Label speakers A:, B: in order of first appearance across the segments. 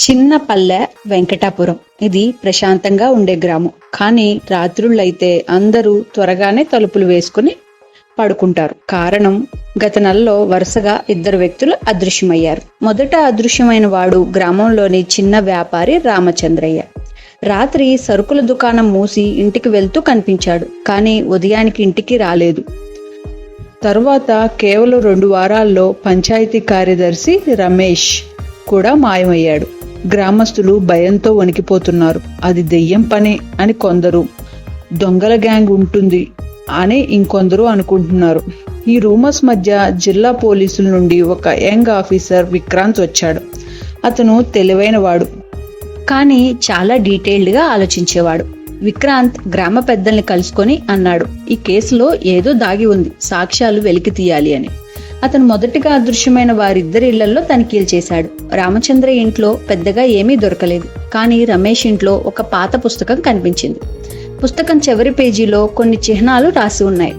A: చిన్న పల్లె వెంకటాపురం. ఇది ప్రశాంతంగా ఉండే గ్రామం. కానీ రాత్రుళ్ళైతే అందరూ త్వరగానే తలుపులు వేసుకుని పడుకుంటారు. కారణం గత నెలలో వరుసగా ఇద్దరు వ్యక్తులు అదృశ్యమయ్యారు. మొదట అదృశ్యమైన వాడు గ్రామంలోని చిన్న వ్యాపారి రామచంద్రయ్య. రాత్రి సరుకుల దుకాణం మూసి ఇంటికి వెళ్తూ కనిపించాడు. కానీ ఉదయానికి ఇంటికి రాలేదు. తరువాత కేవలం రెండు వారాల్లో పంచాయతీ కార్యదర్శి రమేష్ కూడా మాయమయ్యాడు. గ్రామస్తులు భయంతో వణికిపోతున్నారు. అది దెయ్యం పనే అని కొందరు. దొంగల గ్యాంగ్ ఉంటుంది అని ఇంకొందరు అనుకుంటున్నారు. ఈ రూమర్స్ మధ్య జిల్లా పోలీసుల నుండి ఒక యంగ్ ఆఫీసర్ విక్రాంత్ వచ్చాడు. అతను తెలివైన వాడు కానీ చాలా డీటెయిల్డ్గా ఆలోచించేవాడు. విక్రాంత్ గ్రామ పెద్దల్ని కలుసుకొని అన్నాడు ఈ కేసులో ఏదో దాగి ఉంది. సాక్ష్యాలు వెలికి తీయాలి అని. అతను మొదటిగా అదృశ్యమైన వారిద్దరి ఇళ్ళలో తనిఖీలు చేశాడు. రామచంద్ర ఇంట్లో పెద్దగా ఏమీ దొరకలేదు. కానీ రమేష్ ఇంట్లో ఒక పాత పుస్తకం కనిపించింది. పుస్తకం చివరి పేజీలో కొన్ని చిహ్నాలు రాసి ఉన్నాయి.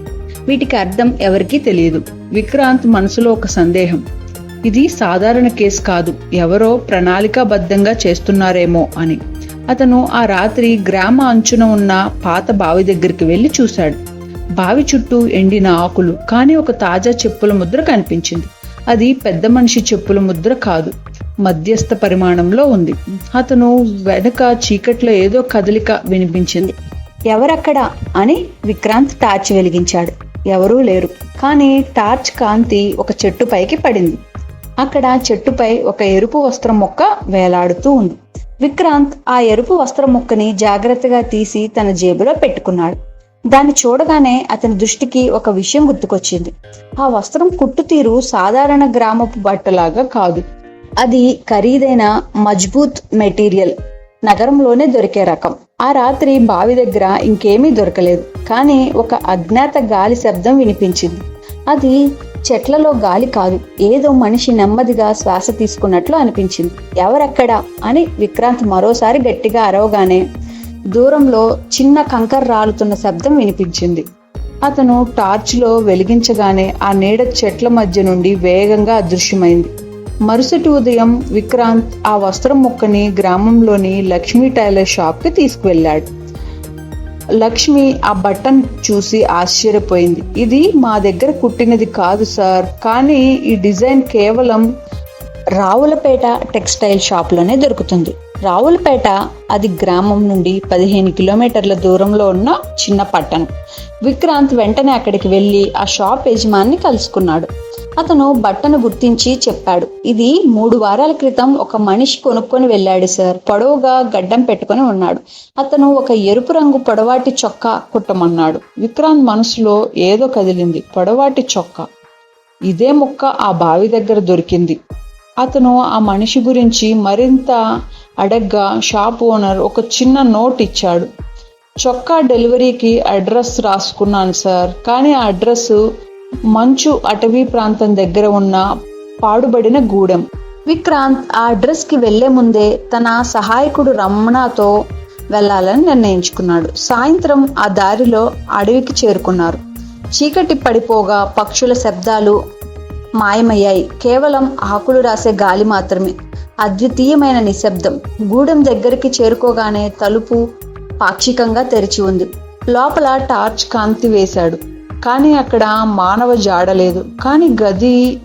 A: వీటికి అర్థం ఎవరికీ తెలియదు. విక్రాంత్ మనసులో ఒక సందేహం. ఇది సాధారణ కేసు కాదు. ఎవరో ప్రణాళికాబద్ధంగా చేస్తున్నారేమో అని. అతను ఆ రాత్రి గ్రామ అంచున ఉన్న పాత బావి దగ్గరికి వెళ్ళి చూశాడు. బావి చుట్టూ ఎండిన ఆకులు కానీ ఒక తాజా చెప్పుల ముద్ర కనిపించింది. అది పెద్ద మనిషి చెప్పుల ముద్ర కాదు. మధ్యస్థ పరిమాణంలో ఉంది. అతను వెనక చీకట్లో ఏదో కదలిక వినిపించింది. ఎవరక్కడ అని విక్రాంత్ టార్చ్ వెలిగించాడు. ఎవరూ లేరు. కానీ టార్చ్ కాంతి ఒక చెట్టు పైకి పడింది. అక్కడ చెట్టుపై ఒక ఎరుపు వస్త్రం మొక్క వేలాడుతూ ఉంది. విక్రాంత్ ఆ ఎరుపు వస్త్రం మొక్కని జాగ్రత్తగా తీసి తన జేబులో పెట్టుకున్నాడు. దాన్ని చూడగానే అతని దృష్టికి ఒక విషయం గుర్తుకొచ్చింది. ఆ వస్త్రం కుట్టు తీరు సాధారణ గ్రామపు బట్టలాగా కాదు. అది ఖరీదైన మజ్బూత్ మెటీరియల్. నగరంలోనే దొరికే రకం. ఆ రాత్రి బావి దగ్గర ఇంకేమీ దొరకలేదు. కానీ ఒక అజ్ఞాత గాలి శబ్దం వినిపించింది. అది చెట్లలో గాలి కాదు. ఏదో మనిషి నెమ్మదిగా శ్వాస తీసుకున్నట్లు అనిపించింది. ఎవరెక్కడా? అని విక్రాంత్ మరోసారి గట్టిగా అరవగానే దూరంలో చిన్న కంకర్ రాలుతున్న శబ్దం వినిపించింది. అతను టార్చ్లో వెలిగించగానే ఆ నీడ చెట్ల మధ్య నుండి వేగంగా అదృశ్యమైంది. మరుసటి ఉదయం విక్రాంత్ ఆ వస్త్రం ముక్కని గ్రామంలోని లక్ష్మీ టైలర్ షాప్కి తీసుకువెళ్ళాడు. లక్ష్మి ఆ బటన్ చూసి ఆశ్చర్యపోయింది. ఇది మా దగ్గర కుట్టినది కాదు సార్ కానీ ఈ డిజైన్ కేవలం రావులపేట టెక్స్టైల్ షాప్లోనే దొరుకుతుంది. రావులపేట అది గ్రామం నుండి పదిహేను కిలోమీటర్ల దూరంలో ఉన్న చిన్న పట్టణం. విక్రాంత్ వెంటనే అక్కడికి వెళ్ళి ఆ షాప్ యజమాని కలుసుకున్నాడు. అతను బట్టను గుర్తించి చెప్పాడు ఇది మూడు వారాల క్రితం ఒక మనిషి కొనుక్కొని వెళ్ళాడు సార్. పొడవుగా గడ్డం పెట్టుకొని ఉన్నాడు. అతను ఒక ఎరుపు రంగు పొడవాటి చొక్కా కుట్టమన్నాడు. విక్రాంత్ మనసులో ఏదో కదిలింది. పొడవాటి చొక్కా. ఇదే ముక్క ఆ బావి దగ్గర దొరికింది. అతను ఆ మనిషి గురించి మరింత అడగ్గా షాప్ ఓనర్ ఒక చిన్న నోట్ ఇచ్చాడు. చొక్కా డెలివరీకి అడ్రస్ రాసుకున్నాను సార్. కానీ ఆ అడ్రస్ మంచు అటవీ ప్రాంతం దగ్గర ఉన్న పాడుబడిన గూడెం. విక్రాంత్ ఆ అడ్రస్కి వెళ్ళే ముందే తన సహాయకుడు రమణతో వెళ్ళాలని నిర్ణయించుకున్నాడు. సాయంత్రం ఆ దారిలో అడవికి చేరుకున్నారు. చీకటి పడిపోగా పక్షుల శబ్దాలు మాయమయ్యాయి. కేవలం ఆకులు రాసే గాలి మాత్రమే. అద్వితీయమైన నిశ్శబ్దం. గూడెం దగ్గరికి చేరుకోగానే తలుపు పాక్షికంగా తెరిచి ఉంది. లోపల టార్చ్ కాంతి వేశాడు. కానీ అక్కడ మానవ జాడలేదు కానీ గది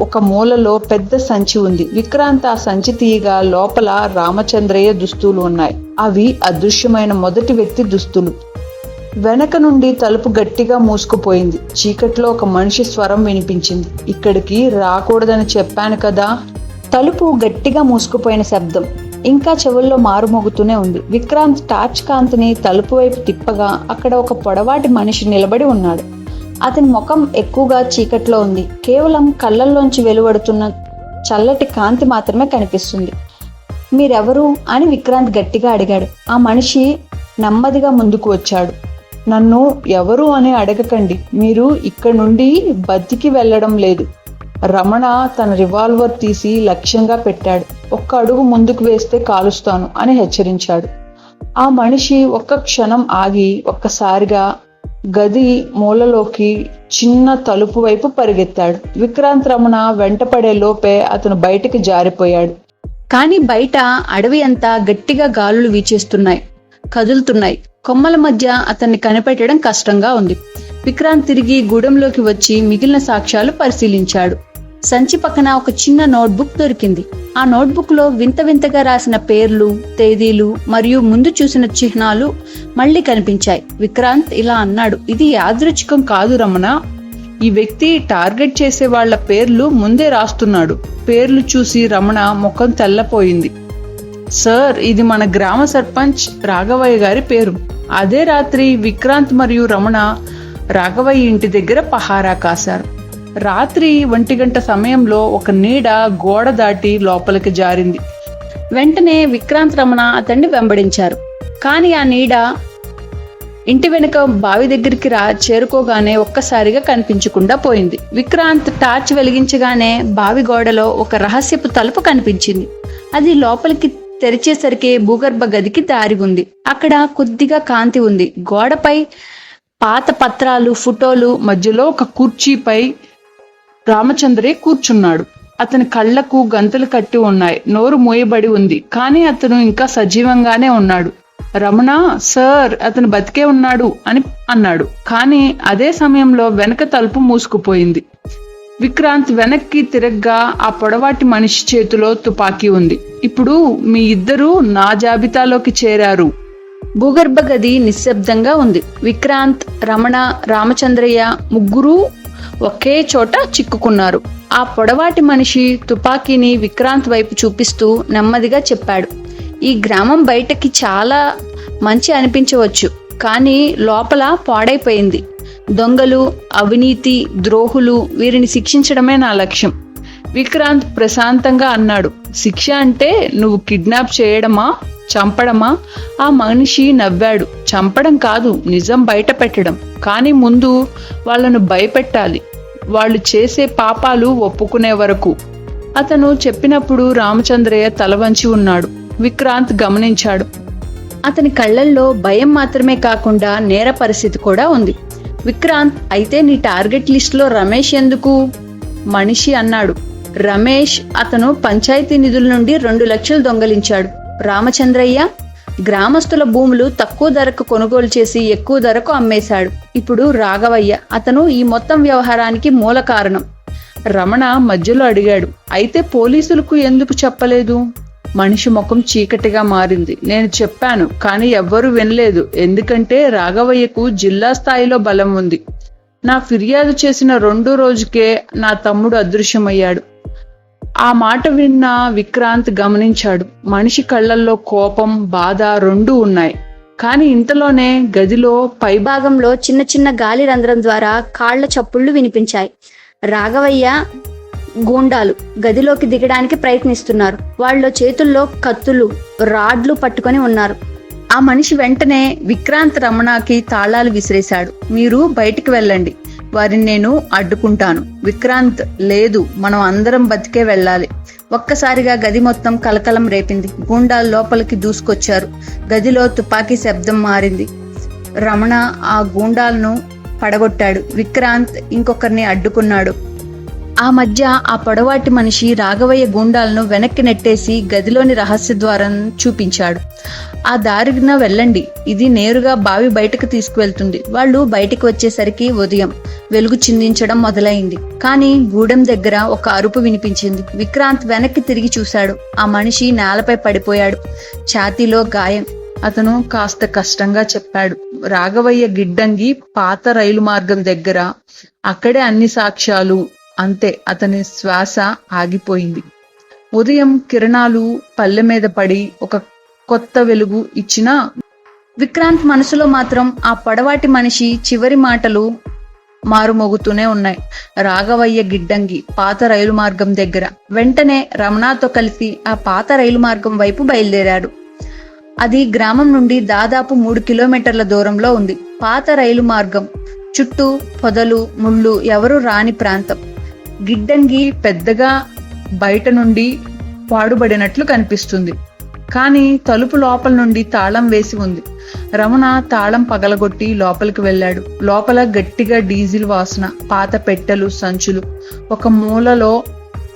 A: ఒక మూలలో పెద్ద సంచి ఉంది. విక్రాంత్ ఆ సంచి తీయగా లోపల రామచంద్రయ్య దుస్తులు ఉన్నాయి. అవి అదృశ్యమైన మొదటి వ్యక్తి దుస్తులు. వెనక నుండి తలుపు గట్టిగా మూసుకుపోయింది. చీకట్లో ఒక మనిషి స్వరం వినిపించింది. ఇక్కడికి రాకూడదని చెప్పాను కదా. తలుపు గట్టిగా మూసుకుపోయిన శబ్దం. ఇంకా చెవుల్లో మారుమోగుతూనే ఉంది. విక్రాంత్ టార్చ్ కాంతిని తలుపు వైపు తిప్పగా అక్కడ ఒక పొడవాటి మనిషి నిలబడి ఉన్నాడు. అతని ముఖం ఎక్కువగా చీకట్లో ఉంది. కేవలం కళ్ళల్లోంచి వెలువడుతున్న చల్లటి కాంతి మాత్రమే కనిపిస్తుంది. మీరెవరు? అని విక్రాంత్ గట్టిగా అడిగాడు. ఆ మనిషి నెమ్మదిగా ముందుకు వచ్చాడు. నన్ను ఎవరు అని అడగకండి. మీరు ఇక్కడ నుండి బతికి వెళ్ళడం లేదు. రమణ తన రివాల్వర్ తీసి లక్ష్యంగా పెట్టాడు. ఒక్క అడుగు ముందుకు వేస్తే కాలుస్తాను అని హెచ్చరించాడు. ఆ మనిషి ఒక్క క్షణం ఆగి ఒక్కసారిగా గది మూలలోకి చిన్న తలుపు వైపు పరిగెత్తాడు. విక్రాంత్ రమణ వెంటపడే లోపే అతను బయటికి జారిపోయాడు. కానీ బయట అడవి అంతా గట్టిగా గాలులు వీచేస్తున్నాయి. కదులుతున్నాయి. కొమ్మల మధ్య అతన్ని కనిపెట్టడం కష్టంగా ఉంది. విక్రాంత్ తిరిగి గూడెంలోకి వచ్చి మిగిలిన సాక్ష్యాలు పరిశీలించాడు. సంచి పక్కన ఒక చిన్న నోట్బుక్ దొరికింది. ఆ నోట్బుక్లో వింత వింతగా రాసిన పేర్లు తేదీలు మరియు ముందు చూసిన చిహ్నాలు మళ్ళీ కనిపించాయి. విక్రాంత్ ఇలా అన్నాడు
B: ఇది యాదృచ్ఛికం కాదు రమణ. ఈ వ్యక్తి టార్గెట్ చేసే వాళ్ళ పేర్లు ముందే రాస్తున్నాడు. పేర్లు చూసి రమణ ముఖం తెల్లపోయింది. సార్ ఇది మన గ్రామ సర్పంచ్ రాఘవయ్య గారి పేరు. అదే రాత్రి విక్రాంత్ మరియు రమణ రాఘవయ్య ఇంటి దగ్గర పహారా కాశారు. రాత్రి ఒంటి గంట సమయంలో ఒక నీడ గోడ దాటి లోపలికి జారింది.
A: వెంటనే విక్రాంత్ రమణ అతన్ని వెంబడించారు. కానీ ఆ నీడ ఇంటి వెనుక బావి దగ్గరికి రా చేరుకోగానే ఒక్కసారిగా కనిపించకుండా పోయింది. విక్రాంత్ టార్చ్ వెలిగించగానే బావి గోడలో ఒక రహస్యపు తలుపు కనిపించింది. అది లోపలికి తెరిచేసరికి భూగర్భ గదికి దారి ఉంది అక్కడ కొద్దిగా కాంతి ఉంది. గోడపై పాత పత్రాలు ఫోటోలు
B: మధ్యలో ఒక కుర్చీపై రామచంద్రే కూర్చున్నాడు. అతని కళ్ళకు గంతులు కట్టి ఉన్నాయి. నోరు మూయబడి ఉంది. కానీ అతను ఇంకా సజీవంగానే ఉన్నాడు. రమణ సార్ అతను బతికే ఉన్నాడు అని అన్నాడు. కానీ అదే సమయంలో వెనక తలుపు మూసుకుపోయింది. విక్రాంత్ వెనక్కి తిరగ్గా ఆ పొడవాటి మనిషి చేతిలో తుపాకీ ఉంది. ఇప్పుడు మీ ఇద్దరూ నా జాబితాలోకి చేరారు.
A: భూగర్భ గది నిశ్శబ్దంగా ఉంది. విక్రాంత్ రమణ రామచంద్రయ్య ముగ్గురు ఒకే చోట చిక్కుకున్నారు. ఆ పొడవాటి మనిషి తుపాకీని విక్రాంత్ వైపు చూపిస్తూ నెమ్మదిగా చెప్పాడు. ఈ గ్రామం బయటకి చాలా మంచి అనిపించవచ్చు కానీ లోపల పాడైపోయింది. దొంగలు అవినీతి ద్రోహులు వీరిని శిక్షించడమే నా లక్ష్యం.
B: విక్రాంత్ ప్రశాంతంగా అన్నాడు. శిక్ష అంటే నువ్వు కిడ్నాప్ చేయడమా చంపడమా? ఆ మనిషి నవ్వాడు. చంపడం కాదు నిజం బయట పెట్టడం కానీ ముందు వాళ్ళను భయపెట్టాలి. వాళ్ళు చేసే పాపాలు ఒప్పుకునే వరకు. అతను చెప్పినప్పుడు రామచంద్రయ్య తల వంచి ఉన్నాడు. విక్రాంత్ గమనించాడు.
A: అతని కళ్ళల్లో భయం మాత్రమే కాకుండా నేర పరిస్థితి కూడా ఉంది. విక్రాంత్ అయితే నీ టార్గెట్ లిస్ట్లో రమేష్ ఎందుకు? మనిషి అన్నాడు. రమేష్ అతను పంచాయతీ నిధుల నుండి రెండు లక్షలు దొంగలించాడు. రామచంద్రయ్య గ్రామస్తుల భూములు తక్కువ ధరకు కొనుగోలు చేసి ఎక్కువ ధరకు అమ్మేశాడు. ఇప్పుడు రాఘవయ్య అతను ఈ మొత్తం వ్యవహారానికి మూల కారణం.
B: రమణ మధ్యలో అడిగాడు. అయితే పోలీసులకు ఎందుకు చెప్పలేదు? మనిషి ముఖం చీకటిగా మారింది. నేను చెప్పాను కానీ ఎవ్వరూ వినలేదు. ఎందుకంటే రాఘవయ్యకు జిల్లా స్థాయిలో బలం ఉంది. నా ఫిర్యాదు చేసిన రెండో రోజుకే నా తమ్ముడు అదృశ్యమయ్యాడు. ఆ మాట విన్న విక్రాంత్ గమనించాడు. మనిషి కళ్ళల్లో కోపం బాధ రెండూ ఉన్నాయి. కానీ ఇంతలోనే గదిలో పై
A: భాగంలో చిన్న చిన్న గాలి రంధ్రం ద్వారా కాళ్ళ చప్పుళ్ళు వినిపించాయి. రాఘవయ్య గూండాలు గదిలోకి దిగడానికి ప్రయత్నిస్తున్నారు. వాళ్ళ చేతుల్లో కత్తులు రాడ్లు పట్టుకొని ఉన్నారు. ఆ మనిషి వెంటనే విక్రాంత్ రమణకి తాళాలు విసిరేశాడు. మీరు బయటికి వెళ్ళండి. వారిని నేను అడ్డుకుంటాను. విక్రాంత్ లేదు మనం అందరం బతికే వెళ్ళాలి. ఒక్కసారిగా గది మొత్తం కలకలం రేపింది. గూండాలు లోపలికి దూసుకొచ్చారు. గదిలో తుపాకీ శబ్దం మారింది. రమణ ఆ గూండాలను పడగొట్టాడు. విక్రాంత్ ఇంకొకరిని అడ్డుకున్నాడు. ఆ మధ్య ఆ పొడవాటి మనిషి రాఘవయ్య గూండాలను వెనక్కి నెట్టేసి గదిలోని రహస్య ద్వారం చూపించాడు. ఆ దారిన వెళ్ళండి. ఇది నేరుగా బావి బయటకు తీసుకువెళ్తుంది. వాళ్ళు బయటకు వచ్చేసరికి ఉదయం వెలుగు చిందించడం మొదలైంది. కానీ గూడెం దగ్గర ఒక అరుపు వినిపించింది. విక్రాంత్ వెనక్కి తిరిగి చూశాడు. ఆ మనిషి నేలపై పడిపోయాడు. ఛాతీలో గాయం.
B: అతను కాస్త కష్టంగా చెప్పాడు. రాఘవయ్య గిడ్డంగి పాత రైలు మార్గం దగ్గర అక్కడే అన్ని సాక్ష్యాలు అంతే అతని శ్వాస ఆగిపోయింది. ఉదయం కిరణాలు పల్లె మీద పడి ఒక కొత్త వెలుగు ఇచ్చిన
A: విక్రాంత్ మనసులో మాత్రం ఆ పొడవాటి మనిషి చివరి మాటలు మారుమోగుతూనే ఉన్నాయి. రాఘవయ్య గిడ్డంగి పాత రైలు మార్గం దగ్గర. వెంటనే రమణతో కలిసి ఆ పాత రైలు మార్గం వైపు బయలుదేరాడు. అది గ్రామం నుండి దాదాపు మూడు కిలోమీటర్ల దూరంలో ఉంది. పాత రైలు మార్గం. చుట్టూ పొదలు ముళ్ళు ఎవరు రాని ప్రాంతం.
B: గిడ్డంగి పెద్దగా బయట నుండి పాడుబడినట్లు కనిపిస్తుంది. కానీ తలుపు లోపల నుండి తాళం వేసి ఉంది. రమణ తాళం పగలగొట్టి లోపలికి వెళ్ళాడు. లోపల గట్టిగా డీజిల్ వాసన పాత పెట్టెలు సంచులు ఒక మూలలో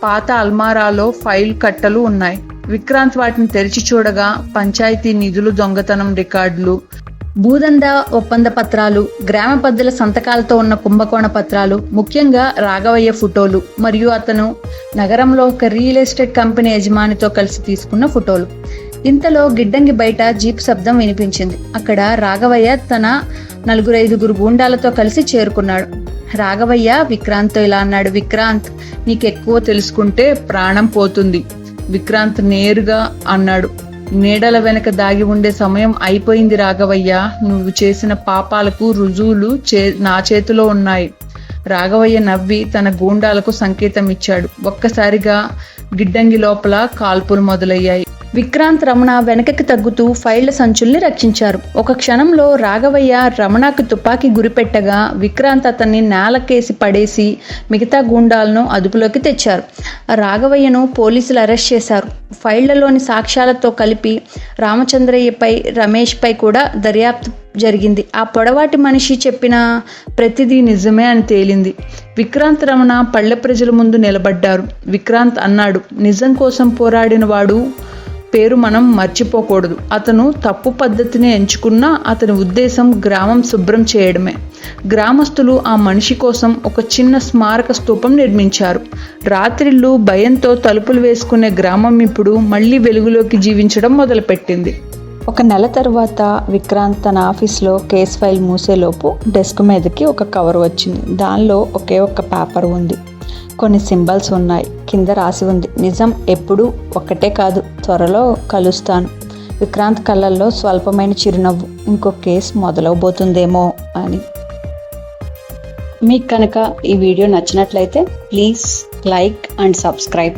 B: పాత అల్మారాలో ఫైల్ కట్టలు ఉన్నాయి. విక్రాంత్ వాటిని తెరిచి చూడగా పంచాయతీ నిధులు దొంగతనం రికార్డులు
A: భూదంద ఒప్పంద పత్రాలు గ్రామ పెద్దల సంతకాలతో ఉన్న కుంభకోణ పత్రాలు ముఖ్యంగా రాఘవయ్య ఫోటోలు మరియు అతను నగరంలో ఒక రియల్ ఎస్టేట్ కంపెనీ యజమానితో కలిసి తీసుకున్న ఫోటోలు. ఇంతలో గిడ్డంగి బయట జీప్ శబ్దం వినిపించింది. అక్కడ రాఘవయ్య తన నలుగురు ఐదుగురు గూండాలతో కలిసి చేరుకున్నాడు. రాఘవయ్య విక్రాంత్తో ఇలా అన్నాడు విక్రాంత్
B: నీకెక్కువ తెలుసుకుంటే ప్రాణం పోతుంది. విక్రాంత్ నేరుగా అన్నాడు. నీడల వెనక దాగి ఉండే సమయం అయిపోయింది రాఘవయ్య. నువ్వు చేసిన పాపాలకు రుజువులు చే నా చేతిలో ఉన్నాయి. రాఘవయ్య నవ్వి తన గూండాలకు సంకేతం ఇచ్చాడు ఒక్కసారిగా గిడ్డంగి లోపల కాల్పులు మొదలయ్యాయి.
A: విక్రాంత్ రమణ వెనకకి తగ్గుతూ ఫైళ్ళ సంచుల్ని రక్షించారు. ఒక క్షణంలో రాఘవయ్య రమణకు తుపాకీ గురిపెట్టగా విక్రాంత్ అతన్ని నేలకేసి పడేసి మిగతా గూండాలను అదుపులోకి తెచ్చారు. రాఘవయ్యను పోలీసులు అరెస్ట్ చేశారు. ఫైళ్ళలోని సాక్ష్యాలతో కలిపి రామచంద్రయ్యపై రమేష్పై కూడా దర్యాప్తు జరిగింది. ఆ పొడవాటి మనిషి చెప్పిన
B: ప్రతిదీ నిజమే అని తేలింది. విక్రాంత్ రమణ పల్లె ప్రజల ముందు నిలబడ్డారు. విక్రాంత్ అన్నాడు నిజం కోసం పోరాడిన వాడు పేరు మనం మర్చిపోకూడదు. అతను తప్పు పద్ధతిని ఎంచుకున్నా అతని ఉద్దేశం గ్రామం శుభ్రం చేయడమే. గ్రామస్తులు ఆ మనిషి కోసం ఒక చిన్న స్మారక స్తూపం నిర్మించారు. రాత్రిళ్ళు భయంతో తలుపులు వేసుకునే గ్రామం ఇప్పుడు మళ్ళీ వెలుగులోకి జీవించడం మొదలుపెట్టింది.
A: ఒక నెల తర్వాత విక్రాంత్ తన ఆఫీస్లో కేస్ ఫైల్ మూసేలోపు డెస్క్ మీదకి ఒక కవర్ వచ్చింది. దానిలో ఒకే ఒక్క పేపర్ ఉంది. కొన్ని సింబల్స్ ఉన్నాయి. కింద రాసి ఉంది. నిజం ఎప్పుడూ ఒక్కటే కాదు. త్వరలో కలుస్తాను. విక్రాంత్ కళ్ళల్లో స్వల్పమైన చిరునవ్వు. ఇంకో కేసు మొదలవబోతుందేమో అని. మీకు కనుక ఈ వీడియో నచ్చినట్లయితే ప్లీజ్ లైక్ అండ్ సబ్స్క్రైబ్.